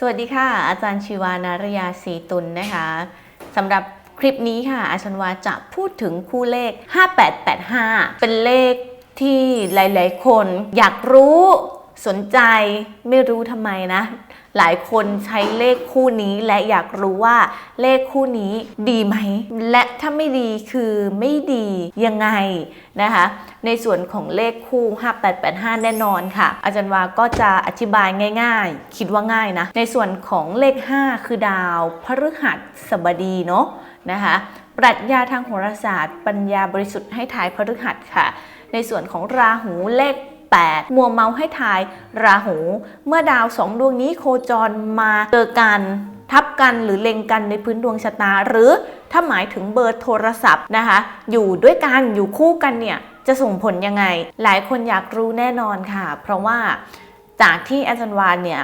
สวัสดีค่ะ อาจารย์ชีวานารยาศรีตุลนะคะสำหรับคลิปนี้ค่ะ อาจารย์วาจะพูดถึงคู่เลข 5885 เป็นเลขที่หลาย ๆ คนอยากรู้สนใจไม่รู้ทำไมนะ หลายคนใช้เลขคู่นี้และอยากรู้ว่าเลขคู่นี้ดีไหม และถ้าไม่ดีคือไม่ดียังไงนะคะ ในส่วนของเลขคู่ 5885 แน่นอนค่ะ อาจารย์วาก็จะอธิบายง่าย ๆ คิดว่าง่ายนะ ในส่วนของเลข 5 คือดาวพฤหัสบดีเนาะนะคะปรัชญาทางโหราศาสตร์ ปัญญาบริสุทธิ์ให้ทายพฤหัสค่ะ ในส่วนของราหูเลข 8 มัวเมาให้ทายราหู เมื่อดาวสองดวงนี้โคจรมาเจอกันทับกันหรือเล็งกันในพื้นดวงชะตา หรือถ้าหมายถึงเบอร์โทรศัพท์นะคะ อยู่ด้วยกันอยู่คู่กันเนี่ยจะส่งผลยังไง หลายคนอยากรู้แน่นอนค่ะ เพราะว่าจากที่อาจารย์วานเนี่ย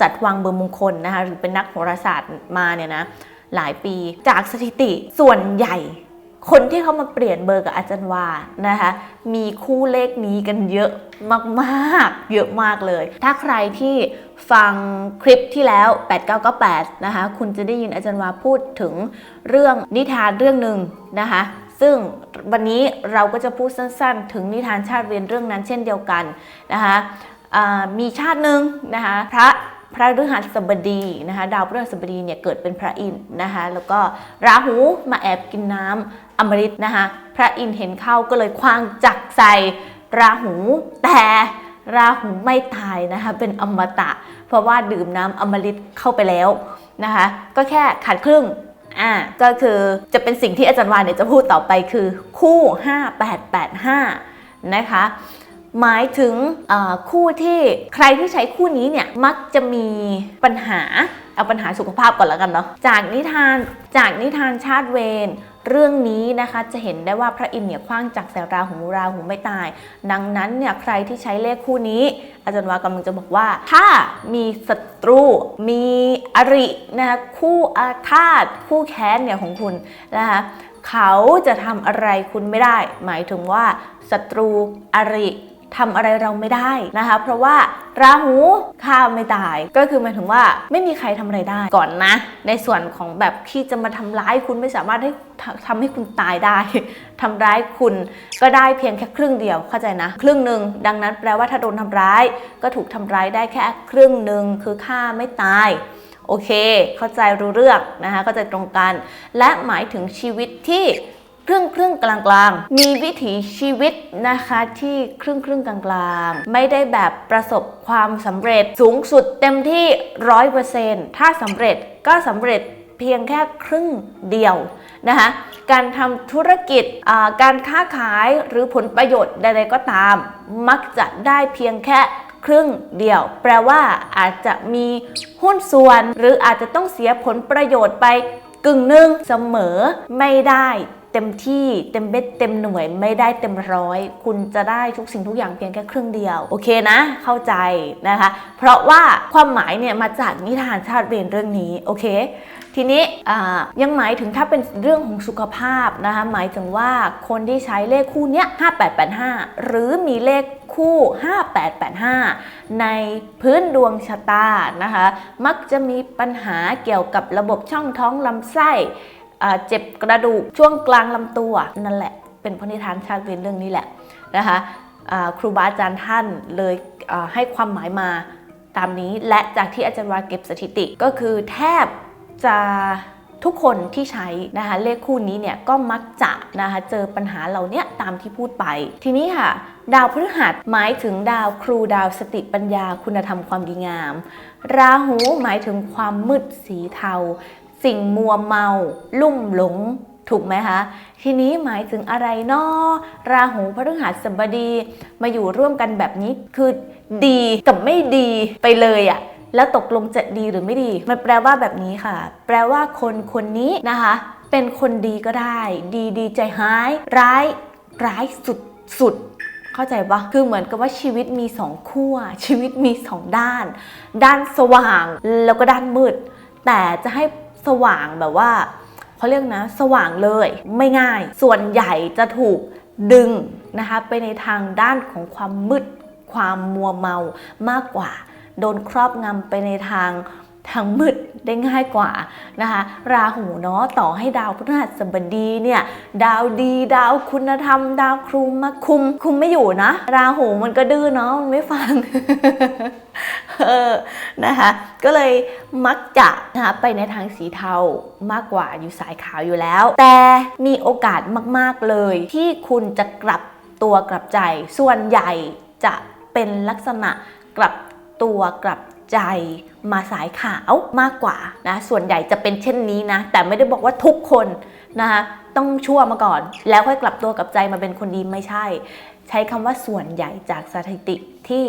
จัดวางเบอร์มงคลนะคะหรือเป็นนักโหราศาสตร์มาเนี่ยนะหลายปีจากสถิติส่วนใหญ่ คนที่เขามาเปลี่ยนเบอร์กับอาจารย์วานะคะ มีคู่เลขนี้กันเยอะมากๆ เยอะมากเลย ถ้าใครที่ฟังคลิปที่แล้ว 8998 นะคะ คุณจะได้ยินอาจารย์วาพูดถึงเรื่องนิทานเรื่องหนึ่งนะคะ ซึ่งวันนี้เราก็จะพูดสั้นๆ ถึงนิทานชาติเวียนเรื่องนั้นเช่นเดียวกันนะคะมีชาติหนึ่งนะคะพระ พระฤหัสบดีนะคะดาวพฤหัสบดีเนี่ยเกิดเป็นพระอินทร์นะคะแล้วก็ราหูมาแอบกินน้ำอมฤตนะคะพระอินทร์เห็นเข้าก็เลยคว้างจักใส่ราหูแต่ราหูไม่ตายนะคะเป็นอมตะ เพราะว่าดื่มน้ำอมฤตเข้าไปแล้วนะคะก็แค่ขาดครึ่งอ่าก็คือจะเป็นสิ่งที่อาจารย์วานเนี่ยจะพูดต่อไปคือคู่ 5885 นะคะ หมายถึงคู่ที่ใครที่ใช้คู่นี้เนี่ยมักจะมีปัญหาเอาปัญหาสุขภาพก่อนแล้วกันเนาะจากนิทานจากนิทานชาติเวรเรื่องนี้นะคะจะเห็นได้ว่าพระอินทร์เนี่ยคว้างจากแสราหูราหูไม่ตาย ดังนั้นเนี่ยใครที่ใช้เลขคู่นี้ อาจารย์วากำลังจะบอกว่า ถ้ามีศัตรู มีอรินะคะคู่อาฆาต คู่แค้นเนี่ยของคุณนะคะเขาจะทำอะไรคุณไม่ได้ หมายถึงว่าศัตรูอริ ทำอะไรเราไม่ได้นะคะ เพราะว่าราหูฆ่าไม่ตาย ก็คือหมายถึงว่าไม่มีใครทำอะไรได้ก่อนนะ ในส่วนของแบบที่จะมาทำร้ายคุณไม่สามารถให้ททำให้คุณตายได้ทำร้ายคุณก็ได้เพียงแค่ครึ่งเดียวเข้าใจนะ ครึ่งหนึ่งดังนั้นแปลว่าถ้าโดนทำร้าย ก็ถูกทำร้ายได้แค่ครึ่งหนึ่งคือฆ่าไม่ตายโอเค เข้าใจรู้เรื่องนะคะเข้าใจตรงกัน และหมายถึงชีวิตที่ ครึ่งครึ่งกลางกลางมีวิถีชีวิตนะคะที่ครึ่งครึ่งกลางกลางไม่ได้แบบประสบความสำเร็จสูงสุดเต็มที่ร้อยเปอร์เซ็นต์ถ้าสำเร็จก็สำเร็จเพียงแค่ครึ่งเดียวนะคะการทำธุรกิจการค้าขายหรือผลประโยชน์ใดๆก็ตาม มักจะได้เพียงแค่ครึ่งเดียว แปลว่าอาจจะมีหุ้นส่วน หรืออาจจะต้องเสียผลประโยชน์ไปกึ่งหนึ่งเสมอไม่ได้ เต็มที่เต็มเม็ดเต็มหน่วยไม่ได้เต็มร้อย คุณจะได้ทุกสิ่งทุกอย่างเพียงแค่ครึ่งเดียว โอเคนะ เข้าใจนะคะ เพราะว่าความหมายเนี่ยมาจากนิทานชาติเรียนเรื่องนี้โอเคทีนี้ยังหมายถึงถ้าเป็นเรื่องของสุขภาพนะคะหมายถึงว่าคนที่ใช้เลขคู่เนี้ย5885 หรือมีเลขคู่ 5885 ในพื้นดวงชะตานะคะ มักจะมีปัญหาเกี่ยวกับระบบช่องท้องลำไส้ เจ็บกระดูกช่วงกลางลำตัวนั่นแหละ เป็นพนิทานชาติเวนเรื่องนี้แหละนะคะครูบาอาจารย์ท่านเลยให้ความหมายมาตามนี้และจากที่อาจารย์วาเก็บสถิติก็คือแทบจะทุกคนที่ใช้นะคะเลขคู่นี้เนี่ยก็มักจะนะคะเจอปัญหาเหล่านี้ตามที่พูดไป ทีนี้ค่ะ ดาวพฤหัสหมายถึงดาวครูดาวสติปัญญาคุณธรรมความดีงาม ราหูหมายถึงความมืดสีเทา สิ่งมัวเมา ลุ่มหลง ถูกไหมคะ ทีนี้หมายถึงอะไรนอราหูพฤหัสบดีมาอยู่ร่วมกันแบบนี้คือดีกับไม่ดีไปเลยอะแล้วตกลงจะดีหรือไม่ดี มันแปลว่าแบบนี้ค่ะ แปลว่าคนคนนี้นะคะ เป็นคนดีก็ได้ ดีดีใจหาย ร้ายร้ายสุดสุดเข้าใจปะคือเหมือนกับว่าชีวิตมีสองขั้ว ชีวิตมีสองด้าน ด้านสว่างแล้วก็ด้านมืด แต่จะให้ สว่างแบบว่าเขาเรียกนะ สว่างเลยไม่ง่าย ส่วนใหญ่จะถูกดึงนะคะไปในทางด้านของความมืด ความมัวเมามากกว่า โดนครอบงำไปในทางทางมืดได้ง่ายกว่านะคะราหูเนาะต่อให้ดาวพฤหัสบดีเนี่ยดาวดีดาวคุณธรรม ดาวครูมาคุม คุมไม่อยู่นะ ราหูมันก็ดื้อเนาะมันไม่ฟัง ออนะคะ ก็เลยมักจะนะคะไปในทางสีเทามากกว่าอยู่สายขาวอยู่แล้ว แต่มีโอกาสมากๆเลย ที่คุณจะกลับตัวกลับใจ ส่วนใหญ่จะเป็นลักษณะกลับตัวกลับใจมาสายขาวมากกว่านะส่วนใหญ่จะเป็นเช่นนี้นะ แต่ไม่ได้บอกว่าทุกคนนะคะต้องชั่วมาก่อน แล้วค่อยกลับตัวกลับใจมาเป็นคนดีไม่ใช่ ใช้คำว่าส่วนใหญ่จากสถิติที่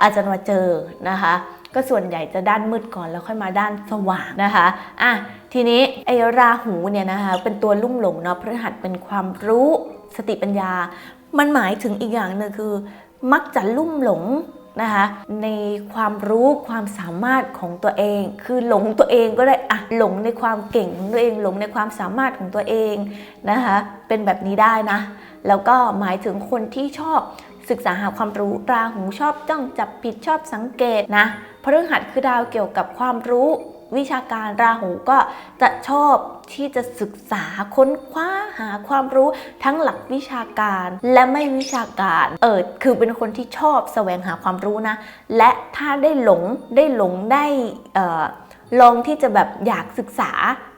อาจารย์มาเจอนะคะ ก็ส่วนใหญ่จะด้านมืดก่อนแล้วค่อยมาด้านสว่างนะคะอะทีนี้ไอราหูเนี่ยนะคะเป็นตัวลุ่มหลงเนาะพฤหัสเป็นความรู้สติปัญญา มันหมายถึงอีกอย่างหนึ่งคือ มักจะลุ่มหลงนะคะในความรู้ความสามารถของตัวเอง คือหลงตัวเองก็ได้อะหลงในความเก่งของตัวเองหลงในความสามารถของตัวเองนะคะเป็นแบบนี้ได้นะ แล้วก็หมายถึงคนที่ชอบศึกษาหาความรู้ราหูชอบจ้องจับผิดชอบสังเกตนะพฤหัสคือดาวเกี่ยวกับความรู้วิชาการราหูก็จะชอบที่จะศึกษาค้นคว้าหาความรู้ทั้งหลักวิชาการและไม่วิชาการเออคือเป็นคนที่ชอบแสวงหาความรู้นะ และถ้าได้หลงได้หลงได้ออลองที่จะแบบอยากศึกษา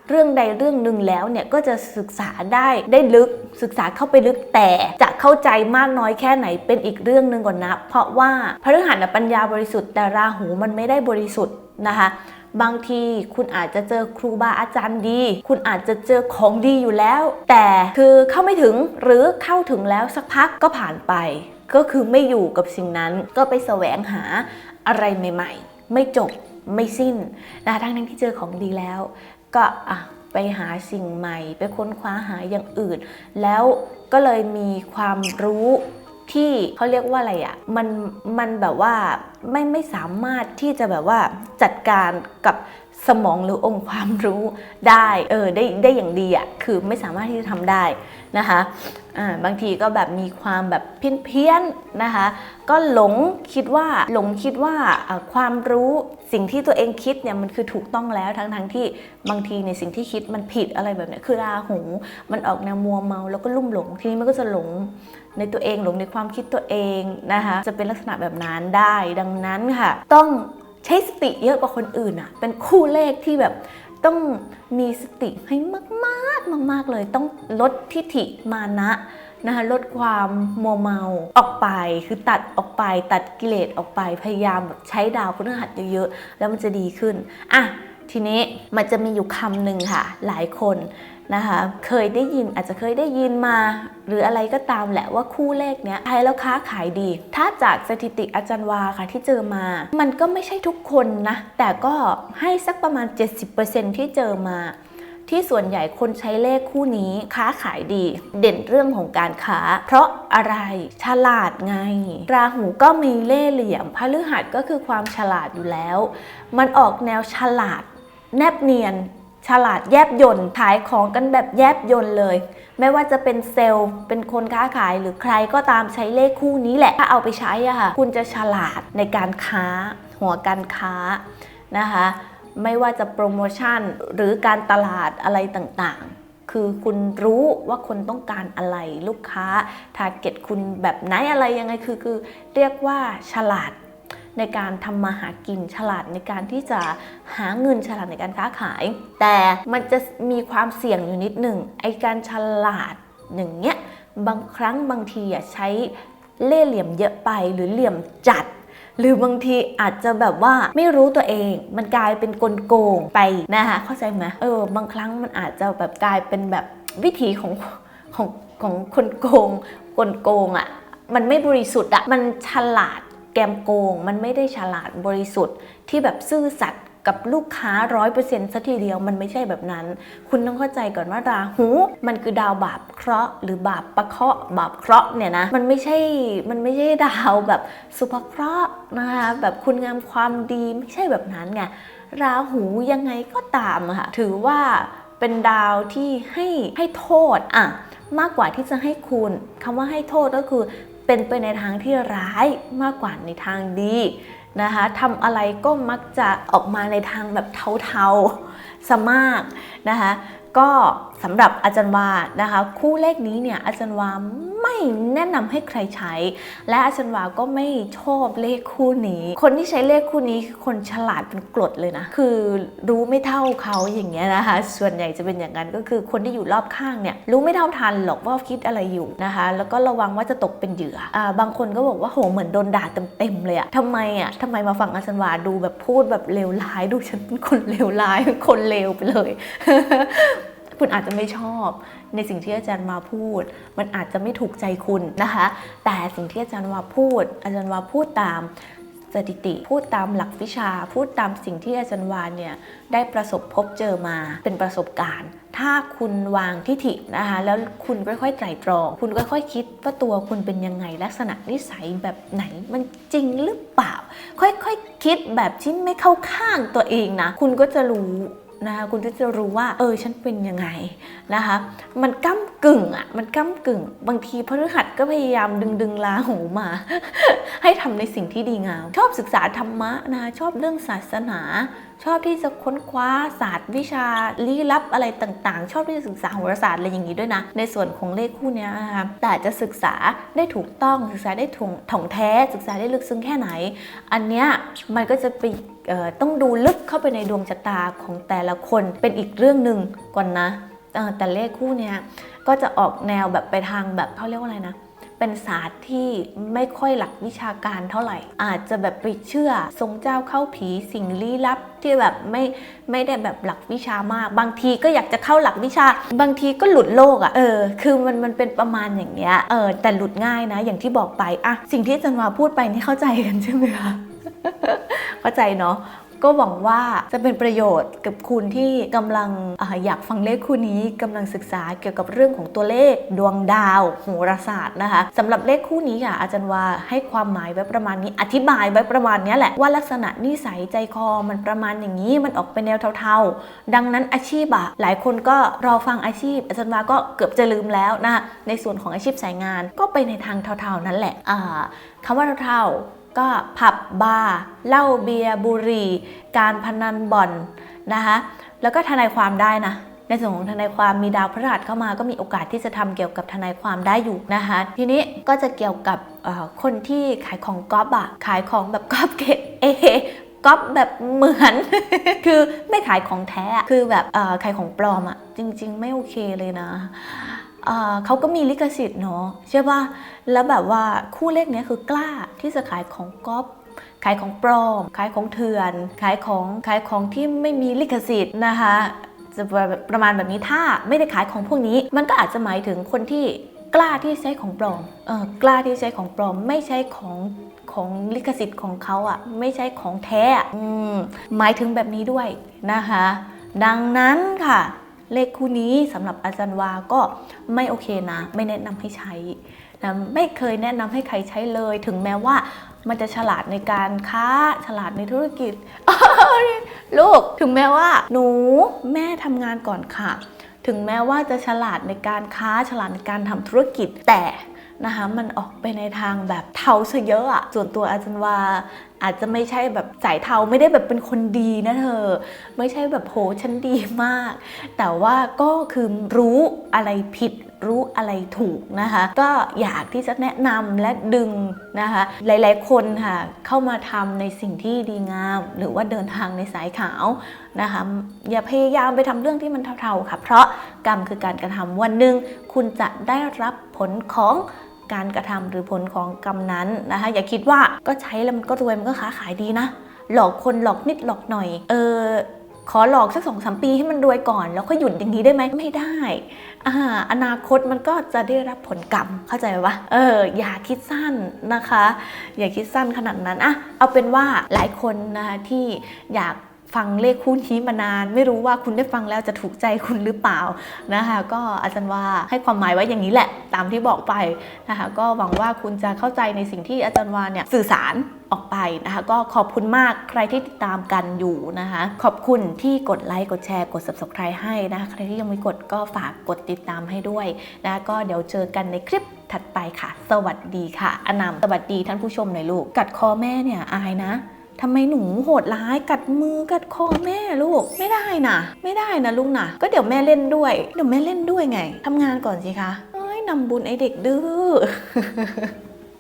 เรื่องใดเรื่องหนึ่งแล้วเนี่ยก็จะศึกษาได้ได้ลึกศึกษาเข้าไปลึกแต่จะเข้าใจมากน้อยแค่ไหนเป็นอีกเรื่องหนึ่งก่อนนะ เพราะว่าพฤหัสน่ะปัญญาบริสุทธิ์แต่ราหูมันไม่ได้บริสุทธิ์นะคะบางทีคุณอาจจะเจอครูบาอาจารย์ดี คุณอาจจะเจอของดีอยู่แล้ว แต่คือเข้าไม่ถึงหรือเข้าถึงแล้วสักพักก็ผ่านไป ก็คือไม่อยู่กับสิ่งนั้น ก็ไปแสวงหาอะไรใหม่ ๆ ไม่จบไม่สิ้นนะคะทั้งที่เจอของดีแล้ว ก็อะไปหาสิ่งใหม่ ไปค้นคว้าหาอย่างอื่น แล้วก็เลยมีความรู้ที่เขาเรียกว่าอะไรอะ่ะมันมันแบบว่าไม่ไม่สามารถที่จะแบบว่าจัดการกับสมองหรือองค์ความรู้ได้เออได้ได้อย่างดีอะ่ะคือไม่สามารถที่จะทำได้ นะคะบางทีก็แบบมีความแบบเพี้ยนๆนะคะ ก็หลงคิดว่าหลงคิดว่าความรู้สิ่งที่ตัวเองคิดเนี่ยมันคือถูกต้องแล้วทั้งๆที่บางทีในสิ่งที่คิดมันผิดอะไรแบบนี้คือราหูมันออกแนวมัวเมาแล้วก็ลุ่มหลงทีนี้มันก็จะหลงในตัวเองหลงในความคิดตัวเองนะคะ จะเป็นลักษณะแบบนั้นได้ดังนั้นค่ะ ต้องใช้สติเยอะกว่าคนอื่นอะเป็นคู่เลขที่แบบต้องมีสติให้มาก มาก ๆ เลยต้องลดทิฐิมานะนะคะลดความมัวเมาออกไป คือตัดออกไปตัดกิเลสออกไปพยายามแบบใช้ดาวพฤหัสเยอะๆ แล้วมันจะดีขึ้นอะทีนี้มันจะมีอยู่คำหนึ่งค่ะ หลายคนนะคะเคยได้ยินอาจจะเคยได้ยินมา หรืออะไรก็ตามแหละว่าคู่เลขเนี้ยใช้แล้วค้าขายดี ถ้าจากสถิติอาจารย์วาค่ะที่เจอมา มันก็ไม่ใช่ทุกคนนะ แต่ก็ให้สักประมาณ 70%ที่เจอมา ที่ส่วนใหญ่คนใช้เลขคู่นี้ค้าขายดี เด่นเรื่องของการค้า เพราะอะไรฉลาดไง ราหูก็มีเล่เหลี่ยมพฤหัสก็คือความฉลาดอยู่แล้ว มันออกแนวฉลาด แนบเนียน ฉลาดแยบยนต์ขายของกันแบบแยบยนต์เลยไม่ว่าจะเป็นเซลล์ เป็นคนค้าขายหรือใครก็ตามใช้เลขคู่นี้แหละ ถ้าเอาไปใช้อะค่ะ คุณจะฉลาดในการค้า หัวการค้านะคะ ไม่ว่าจะโปรโมชั่นหรือการตลาดอะไรต่างๆ คือคุณรู้ว่าคนต้องการอะไรลูกค้าทาร์เก็ตคุณแบบไหนอะไรยังไงคือคือเรียกว่าฉลาดในการทำมาหากินฉลาดในการที่จะหาเงินฉลาดในการค้าขาย แต่มันจะมีความเสี่ยงอยู่นิดหนึ่งไอการฉลาดอย่างเงี้ยบางครั้งบางทีอะใช้เล่เหลี่ยมเยอะไปหรือเหลี่ยมจัด หรือบางทีอาจจะแบบว่าไม่รู้ตัวเอง มันกลายเป็นกลโกงไปนะคะเข้าใจไหมเออบางครั้งมันอาจจะแบบกลายเป็นแบบวิถีของของของคนโกงกลโกงอะ่ะมันไม่บริสุทธิ์อะมันฉลาดแกมโกง มันไม่ได้ฉลาดบริสุทธิ์ที่แบบซื่อสัตย์กับลูกค้าร้อยเปอร์เซ็นต์สัทีเดียวมันไม่ใช่แบบนั้น คุณต้องเข้าใจก่อนว่าราหู มันคือดาวบาปเคราะห์หรือบาปประเคราะห์บาปเคราะห์เนี่ยนะ มันไม่ใช่ มันไม่ใช่ดาวแบบสุภเคราะห์ นะคะแบบคุณงามความดีไม่ใช่แบบนั้นไงราหูยังไงก็ตามค่ะ ถือว่าเป็นดาวที่ให้ให้โทษอะมากกว่าที่จะให้คุณคำว่าให้โทษก็คือเป็นไปในทางที่ร้ายมากกว่าในทางดีนะคะทำอะไรก็มักจะออกมาในทางแบบเทาๆสมากนะคะก็ สำหรับอาจารย์วานะคะ คู่เลขนี้เนี่ยอาจารย์วาไม่แนะนำให้ใครใช้ และอาจารย์วาก็ไม่ชอบเลขคู่นี้ คนที่ใช้เลขคู่นี้คือคนฉลาดเป็นกรดเลยนะ คือรู้ไม่เท่าเขาอย่างเงี้ยนะคะ ส่วนใหญ่จะเป็นอย่างนั้นก็คือคนที่อยู่รอบข้างเนี่ยรู้ไม่เท่าทันหรอกว่าคิดอะไรอยู่นะคะ แล้วก็ระวังว่าจะตกเป็นเหยื่ออาบางคนก็บอกว่าโหเหมือนโดนด่าเต็มๆเลยอะทำไมอะทำไมมาฟังอาจารย์วาดูแบบพูดแบบเลวร้ายดูฉันเป็นคนเลวร้ายคนเลวไปเลย คุณอาจจะไม่ชอบในสิ่งที่อาจารย์มาพูด มันอาจจะไม่ถูกใจคุณนะคะ แต่สิ่งที่อาจารย์วาพูด อาจารย์วาพูดตามสถิติ พูดตามหลักวิชา พูดตามสิ่งที่อาจารย์วานเนี่ยได้ประสบพบเจอมาเป็นประสบการณ์ ถ้าคุณวางทิฐินะคะ แล้วคุณค่อยๆไตร่ตรอง คุณค่อยๆคิดว่าตัวคุณเป็นยังไงลักษณะนิสัยแบบไหนมันจริงหรือเปล่า ค่อยๆคคิดแบบที่ไม่เข้าข้างตัวเองนะ คุณก็จะรู้ นะคะคุณก็จะรู้ว่า เออฉันเป็นยังไงนะคะ มันก้ากึ่งอะมันก้ากึ่ง บางทีพฤหัสก็พยายามดึงดึงลาหูมา ให้ทำในสิ่งที่ดีงาม ชอบศึกษาธรรมะนะชอบเรื่องศาสนา ชอบที่จะค้นคว้าศาสตร์วิชาลี้ลับอะไรต่างๆ ชอบที่จะศึกษาโหราศาสตร์อะไรอย่างนี้ด้วยนะ ในส่วนของเลขคู่เนี้ยนะคะแต่จะศึกษาได้ถูกต้องศึกษาได้ถ่องถ่องแท้ศึกษาได้ลึกซึ้งแค่ไหน อันเนี้ยมันก็จะไปต้องดูลึกเข้าไปในดวงชะตาของแต่ละคนเป็นอีกเรื่องหนึ่งก่อนนะแต่เลขคู่เนี้ยก็จะออกแนวแบบไปทางแบบเขาเรียกว่าอะไรนะ เป็นศาสตร์ที่ไม่ค่อยหลักวิชาการเท่าไหร่ อาจจะแบบไปเชื่อทรงเจ้าเข้าผีสิ่งลี้ลับที่แบบไม่ไม่ได้แบบหลักวิชามาก บางทีก็อยากจะเข้าหลักวิชา บางทีก็หลุดโลกอะ่ะเออ คือมันมันเป็นประมาณอย่างเงี้ยเออแต่หลุดง่ายนะ อย่างที่บอกไปอะสิ่งที่จันวาพูดไปนี่เข้าใจกันใช่ไหมคะเข้าใจเนาะ ก็หวังว่าจะเป็นประโยชน์กับคุณที่กำลังออยากฟังเลขคู่นี้กำลังศึกษาเกี่ยวกับเรื่องของตัวเลขดวงดาวโหราศาสตร์นะคะสำหรับเลขคู่นี้ค่ะอาจารย์ว่าให้ความหมายไว้ประมาณนี้อธิบายไว้ประมาณนี้แหละว่าลักษณะนิสัยใจคอมันประมาณอย่างนี้มันออกเป็นแนวเทาๆ ดังนั้นอาชีพอะหลายคนก็รอฟังอาชีพ อาจารย์ว่าก็เกือบจะลืมแล้วนะคะในส่วนของอาชีพสายงานก็ไปในทางเทาๆนั่นแหละคำว่าเทาๆ ก็ผับบาร์เหล้าเบียร์บุหรี่ การพนันบ่อนนะคะแล้วก็ทนายความได้นะในส่วนของทนายความมีดาวพฤหัสเข้ามาก็มีโอกาสที่จะทำเกี่ยวกับทนายความได้อยู่นะคะทีนี้ก็จะเกี่ยวกับคนที่ขายของก๊อปอะขายของแบบก๊อปเกรดเอก๊อปแบบเหมือน คือไม่ขายของแท้คือแบบขายของปลอมอะจริง ๆ ไม่โอเคเลยนะ เขาก็มีลิขสิทธิ์เนาะใช่ป่ะ แล้วแบบว่าคู่เลขเนี้ยคือกล้าที่จะขายของก๊อปขายของปลอม ขายของเถื่อน ขายของขายของที่ไม่มีลิขสิทธิ์นะคะจะประมาณแบบนี้ถ้าไม่ได้ขายของพวกนี้ มันก็อาจจะหมายถึงคนที่กล้าที่ใช้ของปลอมเออกล้าที่ใช้ของปลอม ไม่ใช้ของของลิขสิทธิ์ของเขาอะ่ะ ไม่ใช่ของแท้อืมหมายถึงแบบนี้ด้วยนะคะ ดังนั้นค่ะ เลขคู่นี้สำหรับอาจารย์วาก็ไม่โอเคนะ ไม่แนะนำให้ใช้นะไม่เคยแนะนำให้ใครใช้เลย ถึงแม้ว่ามันจะฉลาดในการค้าฉลาดในธุรกิจ ลูกถึงแม้ว่า หนูแม่ทำงานก่อนค่ะ ถึงแม้ว่าจะฉลาดในการค้าฉลาดในการทำธุรกิจแต่ นะคะมันออกไปในทางแบบเทาซะเยอะอะส่วนตัวอาจารย์ว่าอาจจะไม่ใช่แบบสายเทาไม่ได้แบบเป็นคนดีนะเธอ ไม่ใช่แบบโหฉันดีมาก แต่ว่าก็คือรู้อะไรผิดรู้อะไรถูกนะคะ ก็อยากที่จะแนะนำและดึงนะคะ หลายๆคนค่ะ เข้ามาทำในสิ่งที่ดีงาม หรือว่าเดินทางในสายขาวนะคะ อย่าพยายามไปทำเรื่องที่มันเทาๆค่ะ เพราะกรรมคือการกระทำวันหนึ่งคุณจะได้รับผลของ การกระทำหรือผลของกรรมนั้นนะคะ อย่าคิดว่าก็ใช้แล้วมันก็รวยมันก็ค้าขายดีนะ หลอกคนหลอกนิดหลอกหน่อย เออขอหลอกสักสองสามปีให้มันรวยก่อน แล้วก็หยุดอย่างนี้ได้ไหมไม่ได้อ่าอนาคตมันก็จะได้รับผลกรรมเข้าใจปะเออ อย่าคิดสั้นนะคะ อย่าคิดสั้นขนาดนั้นอะเอาเป็นว่าหลายคนนะคะที่อยาก ฟังเลขคู่นี้มานาน ไม่รู้ว่าคุณได้ฟังแล้วจะถูกใจคุณหรือเปล่านะคะ ก็อาจารย์ว่าให้ความหมายไว้อย่างนี้แหละ ตามที่บอกไปนะคะ ก็หวังว่าคุณจะเข้าใจในสิ่งที่อาจารย์วาเนี่ยสื่อสารออกไปนะคะ ก็ขอบคุณมากใครที่ติดตามกันอยู่นะคะ ขอบคุณที่กดไลค์กดแชร์กด subscribe ให้นะคะใครที่ยังไม่กดก็ฝากกดติดตามให้ด้วยนะก็เดี๋ยวเจอกันในคลิปถัดไปค่ะ สวัสดีค่ะ อนามสวัสดีท่านผู้ชมหน่อยลูก กัดคอแม่เนี่ยอายนะ ทำไมหนูโหดร้ายกัดมือกัดคอแม่ลูก ไม่ได้นะไม่ได้นะลูกนะก็เดี๋ยวแม่เล่นด้วย เดี๋ยวแม่เล่นด้วยไงทำงานก่อนสิคะเอ้ยนำบุญไอเด็กดื้อ